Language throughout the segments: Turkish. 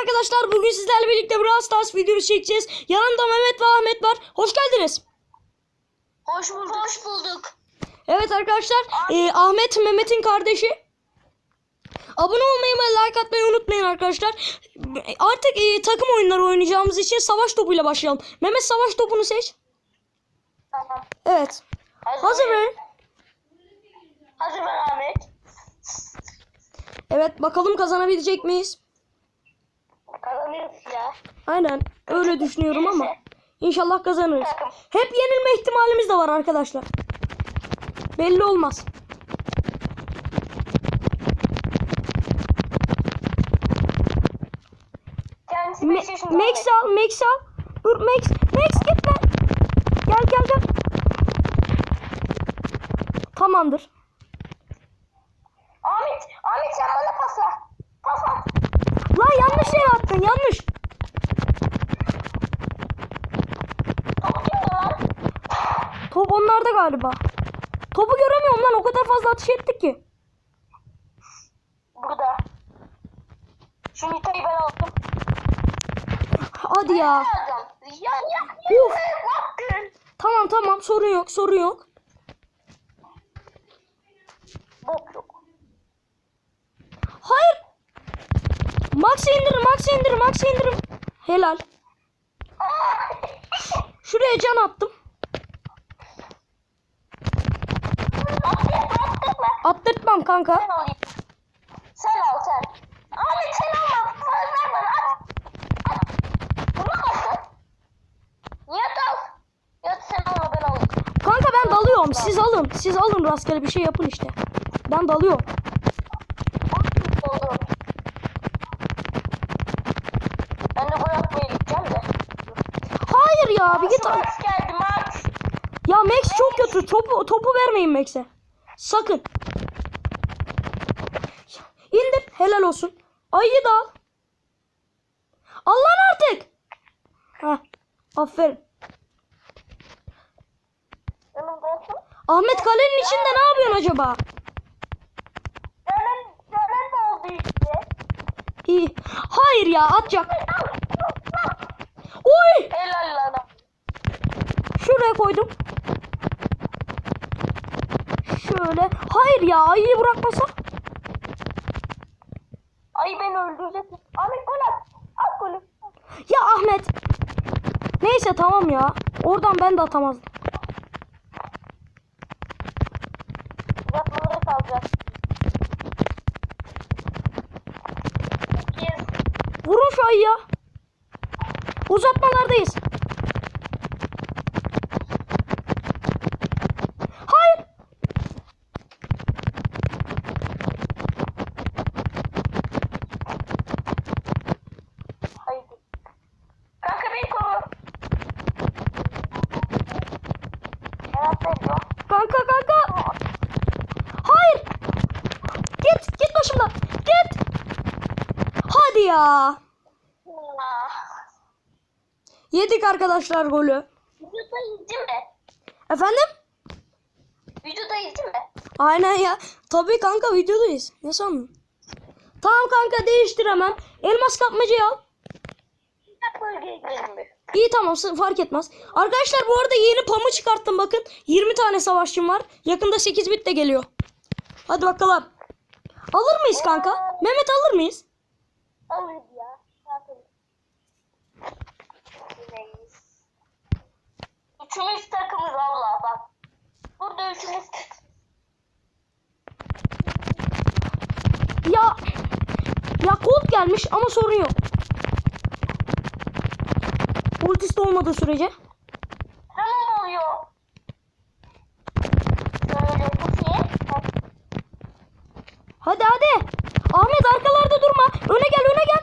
arkadaşlar bugün sizlerle birlikte Brawl Stars videosu çekeceğiz. Yanımda Mehmet ve Ahmet var. Hoş geldiniz. Hoş bulduk. Hoş bulduk. Evet arkadaşlar e, Ahmet Mehmet'in kardeşi. Abone olmayı ve like atmayı unutmayın arkadaşlar. Artık e, takım oyunları oynayacağımız için savaş topuyla başlayalım. Mehmet savaş topunu seç. Tamam. Evet. Hazır mı? Hazır ben Ahmet. Evet bakalım kazanabilecek miyiz? Kazanırız ya. Aynen öyle düşünüyorum ama inşallah kazanırız. Hep yenilme ihtimalimiz de var arkadaşlar. Belli olmaz. Me 5 yaşında Max al, Max al. Dur Max, Max gitme. Gel gel gel. Tamamdır. Ahmet, Ahmet sen bana pasla. Pas at. La yanlış yere attın, yanlış. Top onlarda galiba. Topu göremiyorum lan o kadar fazla atış ettik ki. Burada. Şu Nita'yı ben aldım. Hadi ya. Ya ya. Yaptın? Tamam tamam sorun yok sorun yok. Bok yok. Hayır. Max indirim, Max indirim, Max indirim. Helal. Şuraya can attım. Attırtmam kanka. Ben alayım. Sen al sen. Ahmet sen alma. Ver bana at. At. Bulamazsın. Nihat al. Nihat sen alma ben alayım. Kanka ben dalıyorum. Siz alın. Siz alın rastgele bir şey yapın işte. Ben dalıyorum. Bir git. Max geldi Max. Ya Max çok kötü. Topu topu vermeyin Max'e. Sakın. İndir. Helal olsun. Ayıyı da al. Al lan artık. Heh. Aferin. Ahmet kalenin içinde ne yapıyorsun acaba? Canım da oldu işte. İyi. Hayır ya atacak. Oy! Helal lan. Şuraya koydum. Şöyle. Hayır ya ayıyı bırakmasa. Ay beni öldürecek. Ahmet gol at. At golü. Ya Ahmet. Neyse tamam ya. Oradan ben de atamazdım. Uzatmalara kalacak. Vurun şu ayıya. Uzatmalardayız. Hayır. Haydi. Kanka beni koru. Merak ediyor. Kanka kanka. Hayır. Git git başımdan. Git. Hadi ya. Yedik arkadaşlar golü. Videodayız değil mi? Efendim? Videodayız değil mi? Aynen ya. Tabii kanka videodayız. Ne sandın? Tamam kanka değiştir hemen. Elmas kapmacayı al. Bölgeye. İyi tamam fark etmez. Arkadaşlar bu arada yeni pamı çıkarttım bakın. 20 tane savaşçım var. Yakında 8 bit de geliyor. Hadi bakalım. Alır mıyız kanka? Mehmet alır mıyız? Alırız ya. Ne yapalım? Yineyiz. Üçümüz takımız valla bak. Burada üçümüz Ya ya Colt gelmiş ama sorun yok. Ultisi de olmadığı sürece. Canım oluyor. Şöyle kutuya. Hadi hadi. Ahmet arkalarda durma. Öne gel öne gel.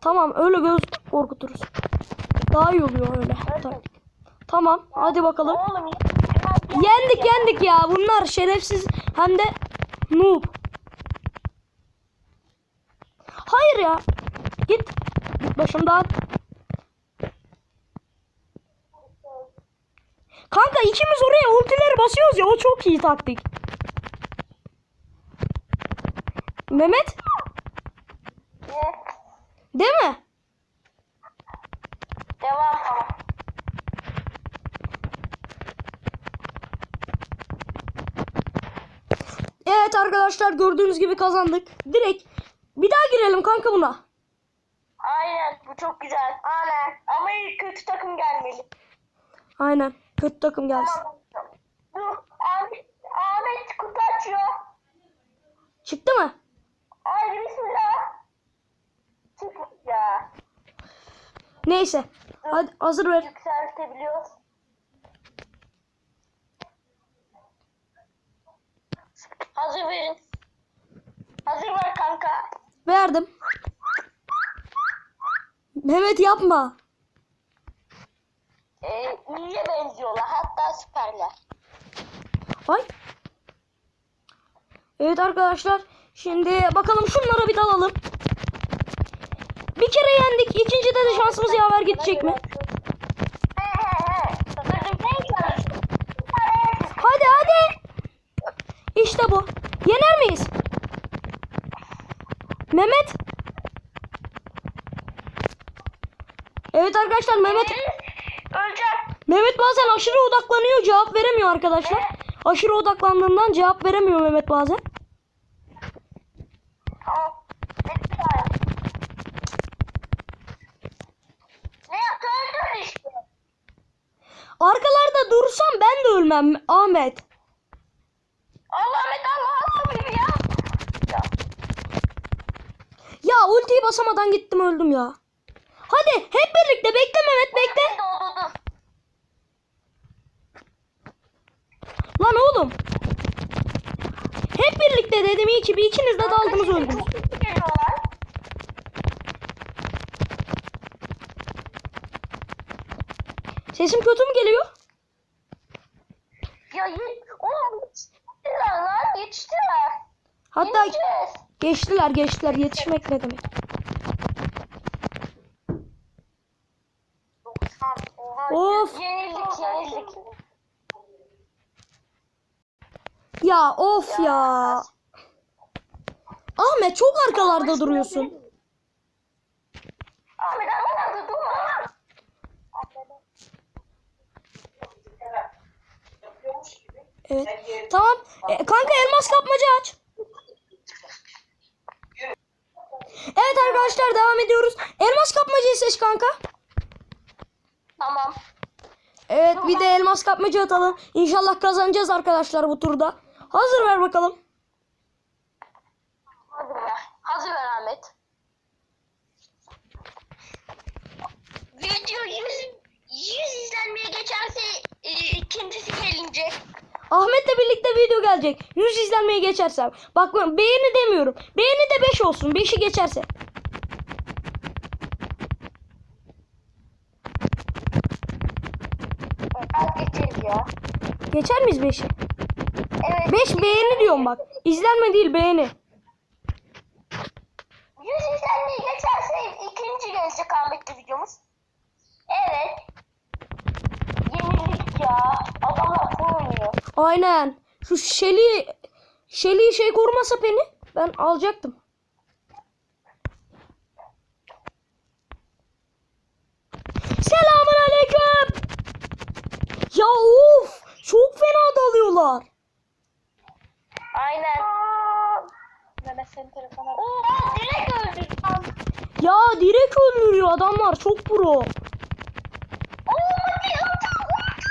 Tamam öyle göz korkuturuz. Daha iyi oluyor öyle. Tamam hadi bakalım. Oğlum. Yendik yendik ya. Bunlar şerefsiz hem de noob. Hayır ya. Git. Git başımdan. Kanka ikimiz oraya ultileri basıyoruz ya o çok iyi taktik. Mehmet Değil mi? Devam tamam. Evet arkadaşlar gördüğünüz gibi kazandık. Direkt bir daha girelim kanka buna. Aynen bu çok güzel. Aynen. Ama ilk kötü takım gelmeli. Aynen. Kötü takım gelsin. Tamam. Dur. Ahmet, Ahmet kutu açıyor. Çıktı mı? Haydi bismillah. Çıkmış ya. Neyse. Hadi hazır ver. Yükseltebiliyoruz. Hazır verin. Hazır ver kanka. Verdim. Mehmet yapma. Ee, iyiye benziyorlar. Hatta süperler. Ay. Evet arkadaşlar. Şimdi bakalım şunlara bir dalalım. Bir kere yendik. İkincide de şansımız yaver gidecek mi? Hadi hadi. İşte bu. Yener miyiz? Mehmet. Evet arkadaşlar Mehmet. Mehmet bazen aşırı odaklanıyor cevap veremiyor arkadaşlar. Aşırı odaklandığından cevap veremiyor Mehmet bazen. Tamam. Lütfen. Ne yaptı? Öldürdü işte. Arkalarda dursam ben Ahmet. Allah Ahmet Allah Allah ya. Ya. Ya ultiyi basamadan gittim öldüm ya. Hadi hep birlikte bekle Mehmet bekle. Lan oğlum. Hep birlikte dedim iyi ki bir ikiniz de daldınız öldünüz. Sesim kötü mü geliyor? Ya oğlum yetiştiler lan yetiştiler. Hatta Yeneceğiz. geçtiler geçtiler yetişmek ne demek. Of. Yenildik yenildik. Ya of ya. Ahmet çok arkalarda duruyorsun. Ahmet Ahmet durma. Evet. Tamam. E, kanka elmas kapmaca aç. Evet arkadaşlar devam ediyoruz. Elmas kapmacayı seç kanka. Tamam. Evet bir de elmas kapmaca atalım. İnşallah kazanacağız arkadaşlar bu turda. Hazır ver bakalım. Hazır ver. Hazır ver Ahmet. Video 100, 100 izlenmeye geçerse e, ikincisi gelince. Ahmet'le birlikte video gelecek. 100 izlenmeye geçersem. Bak beğeni demiyorum. Beğeni de 5 olsun. 5'i geçerse. Geçeriz ya. Geçer miyiz 5'i? Evet. 5 beğeni diyorum bak. İzlenme değil beğeni. 100 izlenmeye geçerse ikinci gelecek Ahmet'le videomuz. Evet. Yenildik ya. Aynen. Şu Shelly Shelly şey korumasa beni ben alacaktım. Selamun aleyküm. Ya of çok fena dalıyorlar. Aynen. Mehmet senin telefona. Oo direkt öldü. Ya direkt öldürüyor adamlar çok pro. Oo hadi hadi.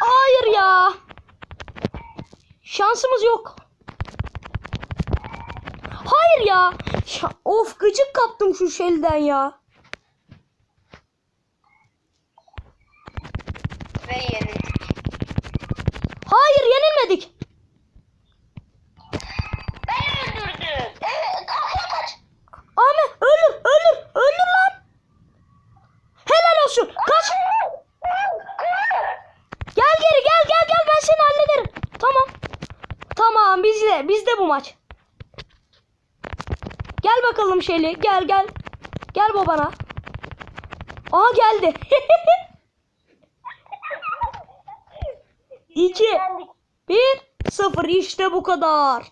Hayır ya. Şansımız yok. Hayır ya. Of gıcık kaptım şu Shelly'den ya. Ve yenildik. Hayır yenilmedik. Ben öldürdüm. Evet arkaya kaç. Ahmet öldür öldür öldür lan. Helal olsun. Kaç. Gel geri gel gel gel ben seni hallederim. Tamam. Tamam bizde bu maç. Gel bakalım Şeli gel gel. Gel babana. Aha geldi. 2 Yendik. 1 0 işte bu kadar.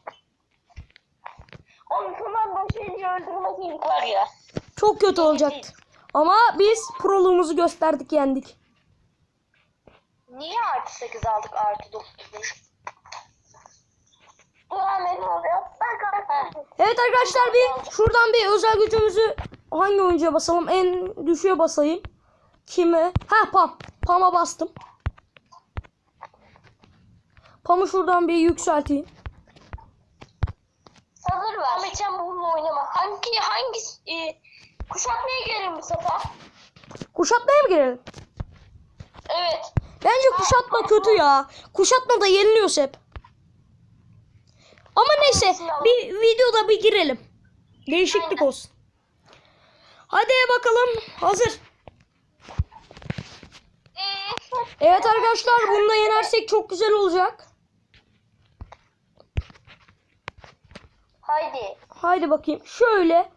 Oğlum tamam başlayınca öldürmeseydik var ya. Çok kötü olacaktı. Ama biz proluğumuzu gösterdik yendik. Niye artı 8 aldık artı 9 değil? Bu Ahmet ne oluyor? Ben karakter. Evet arkadaşlar bir şuradan bir özel gücümüzü hangi oyuncuya basalım? En düşüğe basayım. Kime? Ha Pam. Pam'a bastım. Pam'ı şuradan bir yükselteyim. Sabır ver. Ahmet sen bununla oynama. Hangi hangi e, kuşatmaya girelim bu sefer? Kuşatmaya mı girelim? Evet. Bence kuşatma kötü ya. Kuşatma da yeniliyoruz hep. Ama neyse bir videoda bir girelim. Değişiklik Aynen. olsun. Hadi bakalım. Hazır. Ee, Evet arkadaşlar bunu da yenersek çok güzel olacak. Haydi. Haydi bakayım. Şöyle.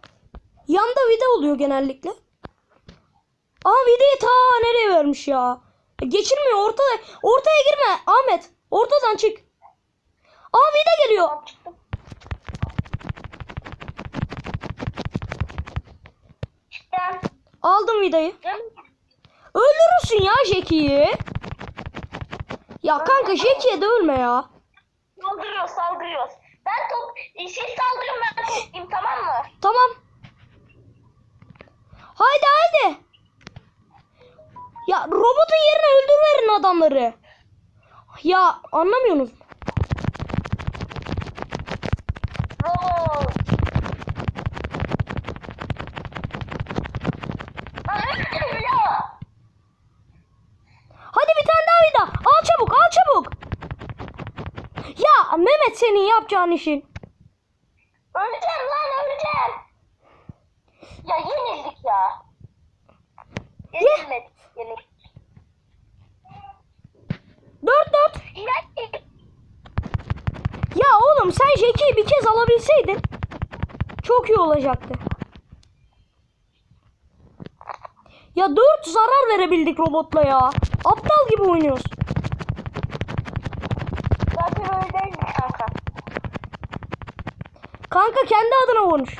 Yanda vida oluyor genellikle. Aa vidayı ta nereye vermiş ya? E, Geçirmiyor ortada. Ortaya girme Ahmet. Ortadan çık. Aa vida geliyor. Çıktım. Çıktım. Aldım vidayı. Öldürürsün ya Jackie'yi. Ya kanka Jackie'ye de ölme ya. Saldırıyoruz saldırıyoruz. Ben top siz saldırın ben toplayayım tamam mı? Tamam. Haydi haydi. Ya robotun yerine öldürüverin adamları. Ya anlamıyorsunuz. Robot. Lan öldüm ya. Hadi bir tane daha vida. Al çabuk al çabuk. Ya Mehmet senin yapacağın işin. Öleceğim lan öleceğim. Ya yenildik ya. Yenilmedik. Yenildik. Dört dört. Ya, oğlum sen Jackie'yi bir kez alabilseydin çok iyi olacaktı. Ya dört zarar verebildik robotla ya. Aptal gibi oynuyoruz. Zaten öyle değil mi kanka? Kanka kendi adına konuş.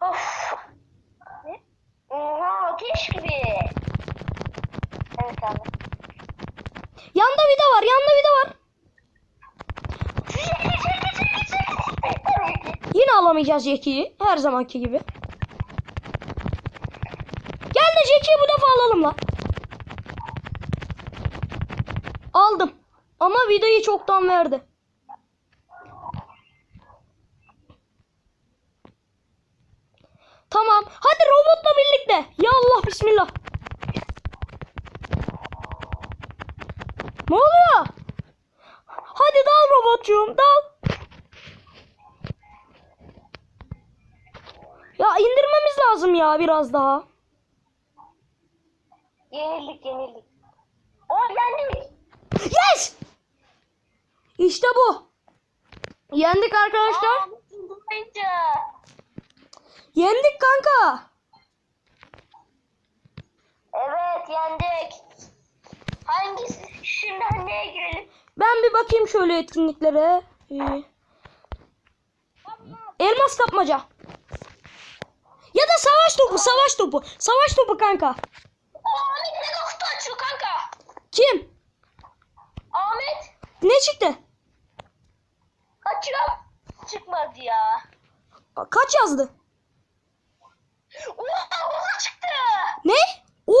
Of. Ne? Oha ateş gibi. Evet abi. Yanda vida var, yanda vida var. Yine alamayacağız Jackie'yi. Her zamanki gibi. Gel de Jackie'yi bu defa alalım lan. Aldım. Ama vidayı çoktan verdi. Tamam. Hadi robotla birlikte. Ya Allah bismillah. Ne oluyor? Hadi dal robotcuğum dal. Ya indirmemiz lazım ya biraz daha. Yenildik yenildik. O yendik. Yes! İşte bu. Yendik arkadaşlar. Aa. Yendik kanka. Evet yendik. Hangisi? Şimdi neye girelim? Ben bir bakayım şöyle etkinliklere. Ee, elmas kapmaca. Ya da savaş topu, savaş topu. Savaş topu kanka. Ahmet mega kutu açıyor kanka. Kim? Ahmet Ne çıktı? Açıyor. Çıkmadı ya. Kaç yazdı? Oha Roza çıktı. Ne? Oo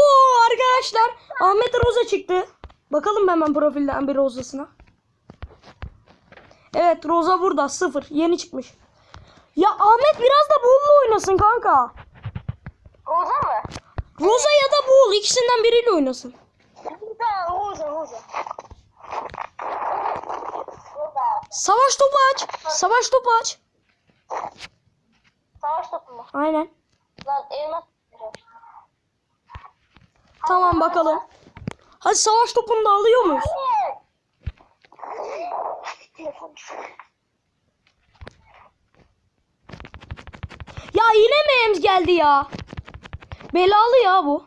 arkadaşlar Ahmet Roza çıktı. Bakalım hemen profilden bir Roza'sına. Evet Roza burada sıfır yeni çıkmış. Ya Ahmet biraz da Bull'la oynasın kanka. Roza mı? Roza ya da Bull ikisinden biriyle oynasın. Roza, Roza, Roza. Roza. Savaş topu aç. Savaş topu aç. Savaş topu mu? Aynen. Lan elmas. Tamam bakalım. Hadi savaş topunu da alıyor muyuz? Ya yine mi Ems geldi ya? Belalı ya bu.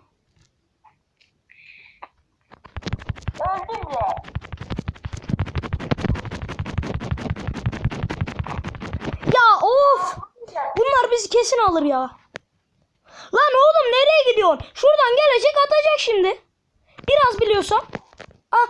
Öldüm bile. Bizi kesin alır ya. Lan oğlum nereye gidiyorsun? Şuradan gelecek atacak şimdi. Biraz biliyorsam. Ah.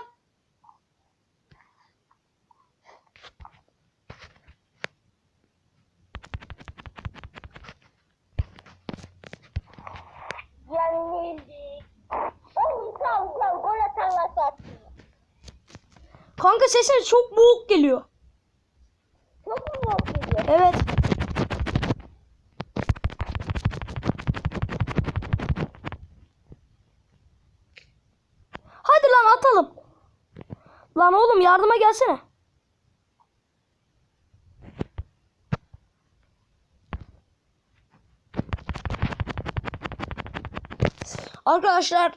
Kanka sesin çok boğuk geliyor. Çok mu yok geliyor? Evet. Lan oğlum yardıma gelsene. Arkadaşlar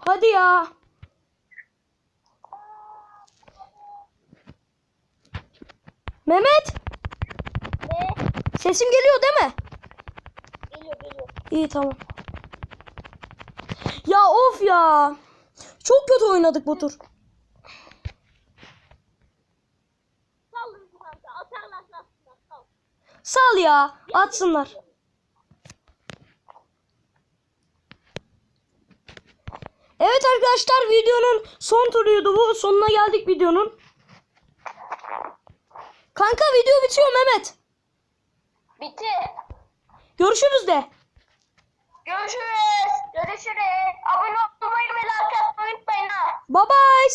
hadi ya. Mehmet Ne? sesim geliyor değil mi? Geliyor geliyor. İyi tamam. Ya of ya. Çok kötü oynadık bu tur. Sal ya. Atsınlar. Evet arkadaşlar videonun son turuydu bu. Sonuna geldik videonun. Kanka video bitiyor Mehmet. Bitti. Görüşürüz de. Görüşürüz. Görüşürüz. Abone olmayı ve like atmayı unutmayın ha. Bye bye.